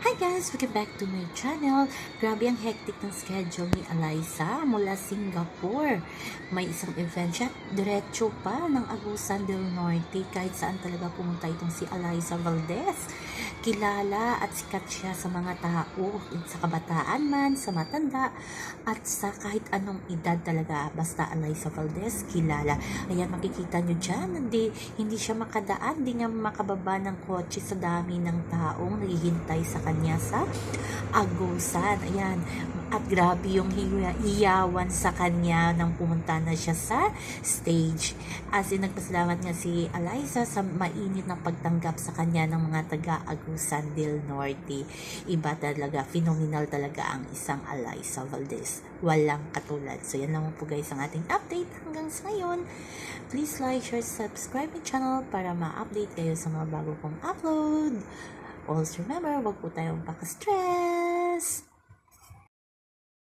Hi guys! Welcome back to my channel. Grabe ang hectic ng schedule ni Eliza mula Singapore. May isang event siya, diretso pa ng Agusan del Norte kahit saan talaga pumunta itong si Eliza Valdez. Kilala at sikat siya sa mga tao, sa kabataan man, sa matanda, at sa kahit anong edad talaga. Basta Eliza Valdez, kilala. Ayan, makikita nyo dyan, hindi, hindi siya makadaan, hindi nga makababa ng kotse sa dami ng taong naghihintay sa kanya sa Agusan. Ayan. At grabe yung hiyawan sa kanya nang pumunta na siya sa stage. As in, nagpasalamat nga si Eliza sa mainit na pagtanggap sa kanya ng mga taga Agusan del Norte. Iba talaga, phenomenal talaga ang isang Eliza Valdez. Walang katulad. So, yan lang po guys ang ating update hanggang sa ngayon. Please like, share, subscribe my channel para ma-update kayo sa mga bago kong upload. Also remember, wag po tayong paka-stress.